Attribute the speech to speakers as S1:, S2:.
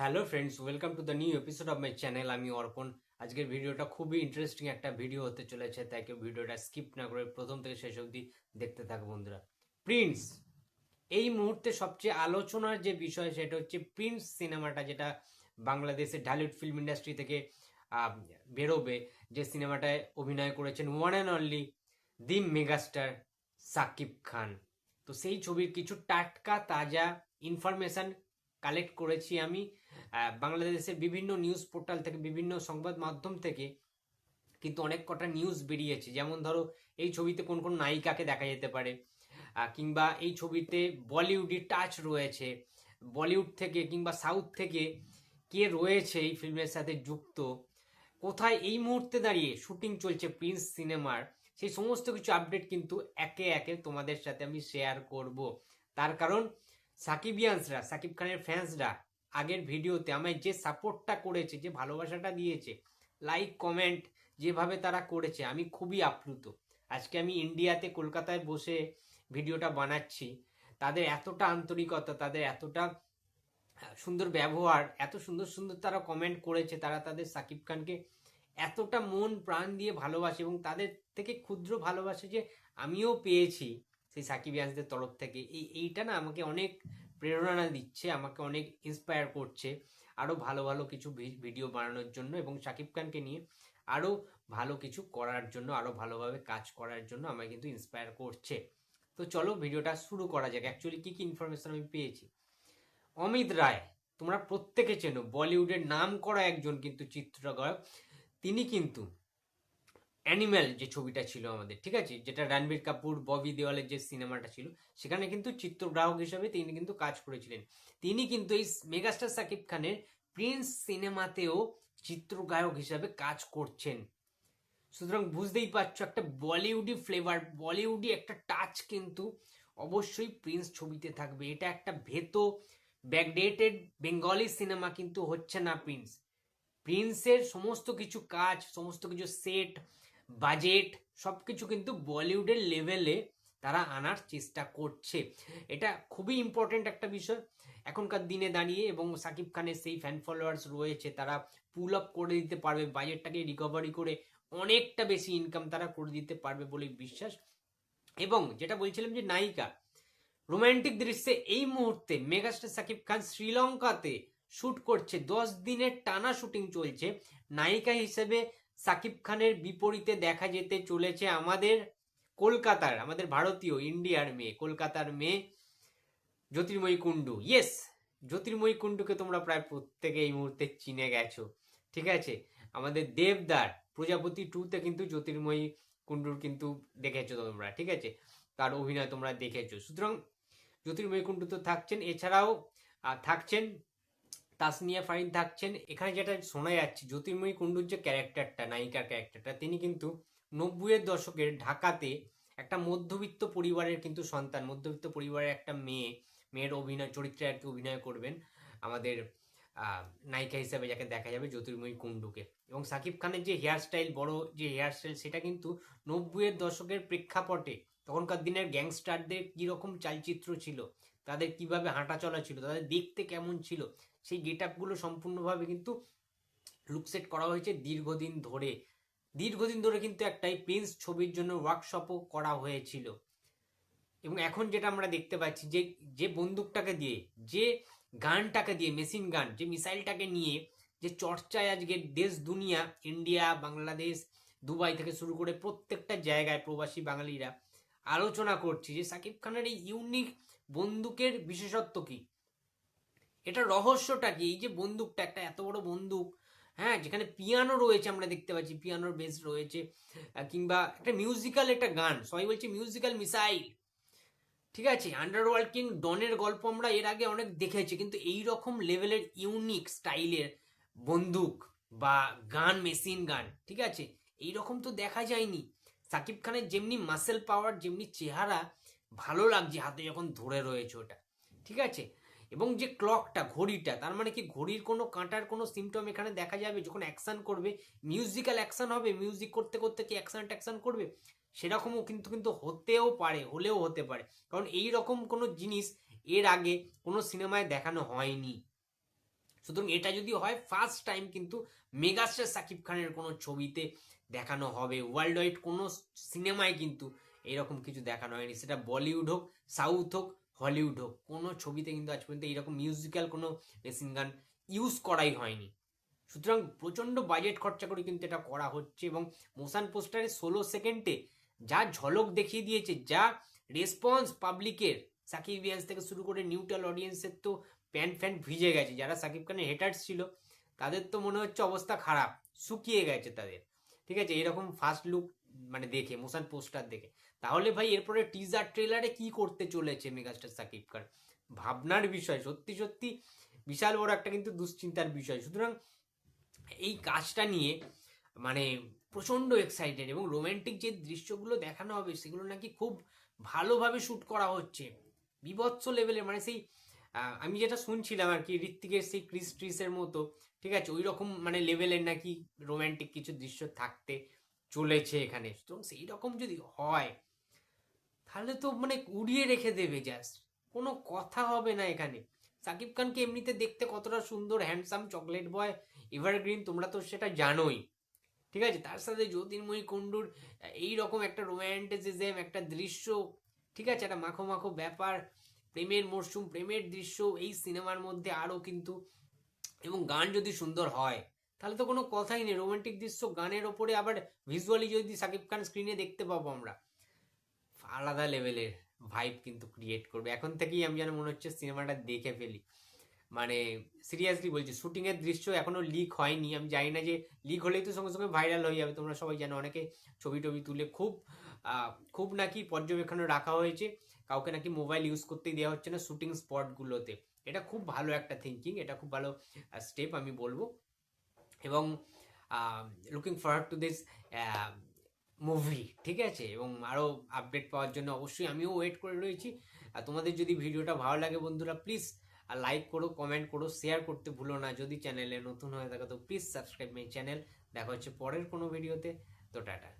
S1: Hello friends welcome to the new episode of my channel আমি অর্পণ। আজকের ভিডিওটা খুবই ইন্টারেস্টিং একটা ভিডিও হতে চলেছে, তাই কেউ ভিডিওটা স্কিপ না করে প্রথম থেকে শেষ অবধি দেখতে থাকো বন্ধুরা। প্রিন্স এই মুহূর্তে সবচেয়ে আলোচনার যে বিষয় সেটা হচ্ছে প্রিন্স সিনেমাটা যেটা বাংলাদেশের ঢালিউড ফিল্ম ইন্ডাস্ট্রি থেকে বেরোবে। যে সিনেমাটায় অভিনয় করেছেন one and only the megastar Shakib Khan. তো সেই ছবির কিছু টাটকা, তাজা ইনফরমেশন কালেক্ট করেছি আমি। বাংলাদেশের বিভিন্ন নিউজ পোর্টাল থেকে, বিভিন্ন সংবাদ মাধ্যম থেকে কিন্তু অনেক কটা নিউজ বেরিয়েছে। যেমন ধরো, এই ছবিতে কোন কোন নায়িকাকে দেখা যেতে পারে কিংবা এই ছবিতে বলিউডি টাচ রয়েছে। বলিউড থেকে কিংবা সাউথ থেকে কে রয়েছে এই ফিল্মের সাথে যুক্ত? কোথায় এই মুহূর্তে দাঁড়িয়ে শুটিং চলছে প্রিন্স সিনেমার সেই সমস্ত কিছু আপডেট কিন্তু একে একে তোমাদের সাথে আমি শেয়ার করব। তার কারণ সাকিবিয়ানসরা, সাকিব খানের ফ্যান্সরা আগের ভিডিওতে আমায় যে সাপোর্টটা করেছে, যে ভালোবাসাটা দিয়েছে লাইক কমেন্ট যেভাবে তারা করেছে, আমি খুবই আপ্লুত। আজকে আমি ইন্ডিয়াতে কলকাতায় বসে ভিডিওটা বানাচ্ছি। তাদের এতটা আন্তরিকতা, তাদের এতটা সুন্দর ব্যবহার, এত সুন্দর সুন্দর তারা কমেন্ট করেছে, তারা তাদের সাকিব খানকে এতটা মন প্রাণ দিয়ে ভালোবাসে এবং তাদের থেকে ক্ষুদ্র ভালোবাসে যে আমিও পেয়েছি। সেই সাকিবিয়ানসদের তরফ থেকে। এই, এইটা না আমাকে অনেক প্রেরণা দিচ্ছে, আমাকে অনেক ইন্সপায়ার করছে আরও ভালো ভালো কিছু ভিডিও বানানোর জন্য এবং সাকিব খানকে নিয়ে আরও ভালো কিছু করার জন্য আরও ভালোভাবে কাজ করার জন্য আমাকে কিন্তু ইন্সপায়ার করছে। তো চলো ভিডিওটা শুরু করা যাক। অ্যাকচুয়ালি কী কী ইনফরমেশন আমি পেয়েছি? অমিত রায়, তোমরা প্রত্যেকে চেনো, বলিউডের নাম করা একজন কিন্তু চিত্রগায়ক তিনি কিন্তু অ্যানিম্যাল যে ছবিটা ছিল আমাদের, ঠিক আছে? যেটা রণবীর কাপুর, ববি দেওয়ালের যে সিনেমাটা ছিল, সেখানে কিন্তু চিত্রগ্রাহক হিসাবে তিনি কিন্তু কাজ করেছিলেন। তিনি কিন্তু এই মেগাস্টার সাকিব খানের প্রিন্স সিনেমাতেও চিত্রগায়ক হিসাবে কাজ করছেন। সুতরাং বুঝতেই পারছ, একটা বলিউডি ফ্লেভার, বলিউডি একটা টাচ কিন্তু অবশ্যই প্রিন্স ছবিতে থাকবে। এটা একটা ভেতো, ব্যাকডেটেড বেঙ্গলি সিনেমা কিন্তু হচ্ছে না প্রিন্স। প্রিন্সের সমস্ত কিছু কাজ, সমস্ত কিছু সেট বাজেট সব কিছু কিন্তু বলিউডের লেভেলে তারা আনার চেষ্টা করছে। এটা খুবই ইম্পর্টেন্ট একটা বিষয়। এখনকার দিনে দাঁড়িয়ে এবং সাকিব খানের সেই ফ্যান ফলোয়ার্স রয়েছে, তারা পুল আপ করে দিতে পারবে, বাজেটটাকে রিকভারি করে অনেকটা বেশি ইনকাম তারা করে দিতে পারবে বলে বিশ্বাস। এবং যেটা বলছিলাম যে নায়িকা রোমান্টিক দৃশ্যে এই মুহূর্তে মেগাস্টার সাকিব খান শ্রীলঙ্কাতে শুট করছে। দশ দিনের টানা শুটিং চলছে। নায়িকা হিসেবে সাকিব খানের বিপরীতে দেখা যেতে চলেছে আমাদের কলকাতার, আমাদের ভারতীয় ইন্ডিয়ার মেয়ে, কলকাতার মেয়ে জ্যোতির্ময়ী কুণ্ডু। ইয়েস জ্যোতির্ময়ী কুণ্ডুকে তোমরা প্রায় প্রত্যেকে এই মুহূর্তে চিনে গেছো। ঠিক আছে? আমাদের দেবদার, প্রজাপতি টুতে কিন্তু জ্যোতির্ময়ী কুণ্ডুর কিন্তু দেখেছ তোমরা। ঠিক আছে? তার অভিনয় তোমরা দেখেছ। সুতরাং জ্যোতির্ময়ী কুণ্ডু তো থাকছেন, এছাড়াও থাকছেন তাসনিয়া ফারিন থাকছেন। এখানে যেটা শোনা যাচ্ছে, জ্যোতির্ময়ী কুণ্ডুর যে ক্যারেক্টারটা, নায়িকার ক্যারেক্টারটা, তিনি কিন্তু নব্বইয়ের দশকের ঢাকাতে একটা মধ্যবিত্ত পরিবারের কিন্তু সন্তান, মধ্যবিত্ত পরিবারের একটা মেয়ে, মেয়ের অভিনয়, চরিত্রে আর কি অভিনয় করবেন আমাদের নায়িকা হিসাবে যাকে দেখা যাবে জ্যোতির্ময়ী কুণ্ডুকে। এবং সাকিব খানের যে হেয়ার স্টাইল বড় যে হেয়ার স্টাইল সেটা কিন্তু নব্বইয়ের দশকের প্রেক্ষাপটে তখনকার দিনের গ্যাংস্টারদের কীরকম চালচিত্র ছিল তাদের কীভাবে হাঁটা চলা ছিল, তাদের দেখতে কেমন ছিল, সেই গেট আপগুলো সম্পূর্ণভাবে কিন্তু লুকসেট করা হয়েছে দীর্ঘদিন ধরে। দীর্ঘদিন ধরে কিন্তু একটাই প্রিন্স ছবির জন্য ওয়ার্কশপও করা হয়েছিল। এবং এখন যেটা আমরা দেখতে পাচ্ছি যে যে বন্দুকটাকে দিয়ে, যে গানটাকে দিয়ে মেশিন গান যে মিসাইলটাকে নিয়ে যে চর্চায় আজকে দেশ, দুনিয়া ইন্ডিয়া বাংলাদেশ, দুবাই থেকে শুরু করে প্রত্যেকটা জায়গায় প্রবাসী বাঙালিরা আলোচনা করছে যে সাকিব খানের এই ইউনিক বন্দুকের বিশেষত্ব কি? এটা রহস্যটা কি? এই যে বন্দুকটা, একটা এত বড় বন্দুক হ্যাঁ যেখানে পিয়ানো রয়েছে, আমরা দেখতে পাচ্ছি, পিয়ানোর বেস রয়েছে কিংবা একটা মিউজিক্যাল একটা গান, সবাই বলছে মিউজিক্যাল মিসাইল ঠিক আছে? আন্ডারওয়ার্ল্ড কিং ডনের গল্প আমরা এর আগে অনেক দেখেছি, কিন্তু এই রকম লেভেলের ইউনিক স্টাইলের বন্দুক বা গান মেশিন গান ঠিক আছে? এই রকম তো দেখা যায়নি। সাকিব খানের যেমনি মাসেল পাওয়ার যেমনি চেহারা ভালো লাগছে হাতে যখন ধরে রয়েছে ওটা। ঠিক আছে? এবং যে ক্লকটা ঘড়িটা, তার মানে কি ঘড়ির কোনো কাঁটার কোনো সিমটম এখানে দেখা যাবে? যখন অ্যাকশন করবে মিউজিক্যাল অ্যাকশন হবে মিউজিক করতে করতে কি অ্যাকশন ট্যাকশন করবে? সেরকমও কিন্তু কিন্তু হতেও পারে, হলেও হতে পারে। কারণ এই রকম কোনো জিনিস এর আগে কোনো সিনেমায় দেখানো হয়নি। সুতরাং এটা যদি হয় ফার্স্ট টাইম কিন্তু মেগাস্টার সাকিব খানের কোনো ছবিতে দেখানো হবে। ওয়ার্ল্ড ওয়াইড কোনো সিনেমায় কিন্তু এরকম কিছু দেখানো হয়নি। সেটা বলিউড হোক সাউথ হোক হলিউড হোক, কোনো ছবিতে কিন্তু আজ পর্যন্ত এরকম মিউজিক্যাল কোনো মেশিন গান ইউজ করাই হয়নি। সুতরাং প্রচণ্ড বাজেট খরচা করে কিন্তু এটা করা হচ্ছে এবং মোশান পোস্টারে ষোলো সেকেন্ডে যা ঝলক দেখিয়ে দিয়েছে, যা রেসপন্স পাবলিকের সাকিব ইয়ান্স থেকে শুরু করে নিউট্রাল অডিয়েন্সের তো প্যান্ট ফ্যান্ট ভিজে গেছে। যারা সাকিব খানের হেটার্স ছিল, তাদের তো মনে হচ্ছে অবস্থা খারাপ, শুকিয়ে গেছে তাদের। ঠিক আছে, এরকম ফার্স্ট লুক মানে দেখে মোশন পোস্টার দেখে। তাহলে ভাই, এরপরে টিজার ট্রেলারে কি করতে চলেছে মেগাস্টার সাকিব খান? ভাবনার বিষয়, সত্যি সত্যি বিশাল বড় একটা কিন্তু দুশ্চিন্তার বিষয়। সুতরাং এই কাজটা নিয়ে মানে প্রচণ্ড এক্সাইটেড এবং রোমান্টিক যে দৃশ্যগুলো দেখানো হবে, সেগুলো নাকি খুব ভালোভাবে শ্যুট করা হচ্ছে। বিভৎস লেভেলের মানে সেই আমি যেটা শুনছিলাম আর কি ঋত্বিকের সেই ক্রিস ট্রিসের মতো, ঠিক আছে? ওই রকম মানে লেভেলের নাকি রোমান্টিক কিছু দৃশ্য থাকতে চলেছে এখানে। তো সেই রকম যদি হয়, তাহলে তো মানে উড়িয়ে রেখে দেবে জাস্ট কোনো কথা হবে না এখানে। সাকিব খানকে এমনিতে দেখতে কতটা সুন্দর হ্যান্ডসাম চকলেট বয় এভারগ্রিন তোমরা তো সেটা জানোই। ঠিক আছে? তার সাথে জ্যোতির্ময়ী কুণ্ডুর এই রকম একটা রোম্যান্টিসিজম একটা দৃশ্য, ঠিক আছে? একটা মাখো মাখো ব্যাপার, প্রেমের মরশুম প্রেমের দৃশ্য, এই সিনেমার মধ্যে আরও কিন্তু, এবং গান যদি সুন্দর হয় তাহলে তো কোনো কথাই নেই। রোমান্টিক দৃশ্য গানের ওপরে আবার ভিজুয়ালি যদি সাকিব খান স্ক্রিনে দেখতে পাবো আমরা। আলাদা লেভেলের ভাইব কিন্তু ক্রিয়েট করবে। এখন থেকেই আমি যেন মনে হচ্ছে সিনেমাটা দেখে ফেলি। মানে সিরিয়াসলি বলছি শুটিং এর দৃশ্য এখনও লিক হয়নি। আমি জানি না যে লিক হলেই তো সঙ্গে সঙ্গে ভাইরাল হয়ে যাবে। তোমরা সবাই জানো, অনেকে ছবি টবি তুলে খুব খুব নাকি পর্যবেক্ষণে রাখা হয়েছে। কাউকে নাকি মোবাইল ইউজ করতেই দেওয়া হচ্ছে না শুটিং স্পটগুলোতে এটা খুব ভালো একটা থিঙ্কিং এটা খুব ভালো স্টেপ আমি বলব। এবং looking forward to this movie ঠিক আছে? এবং আরও আপডেট পাওয়ার জন্য অবশ্যই আমিও ওয়েট করে রয়েছি। আর তোমাদের যদি ভিডিওটা ভালো লাগে বন্ধুরা প্লিজ লাইক করো কমেন্ট করো শেয়ার করতে ভুলো না। যদি চ্যানেলে নতুন হয়ে থাকে, তো প্লিজ সাবস্ক্রাইব মাই চ্যানেল দেখা হচ্ছে পরের কোনো ভিডিওতে তো টাটা।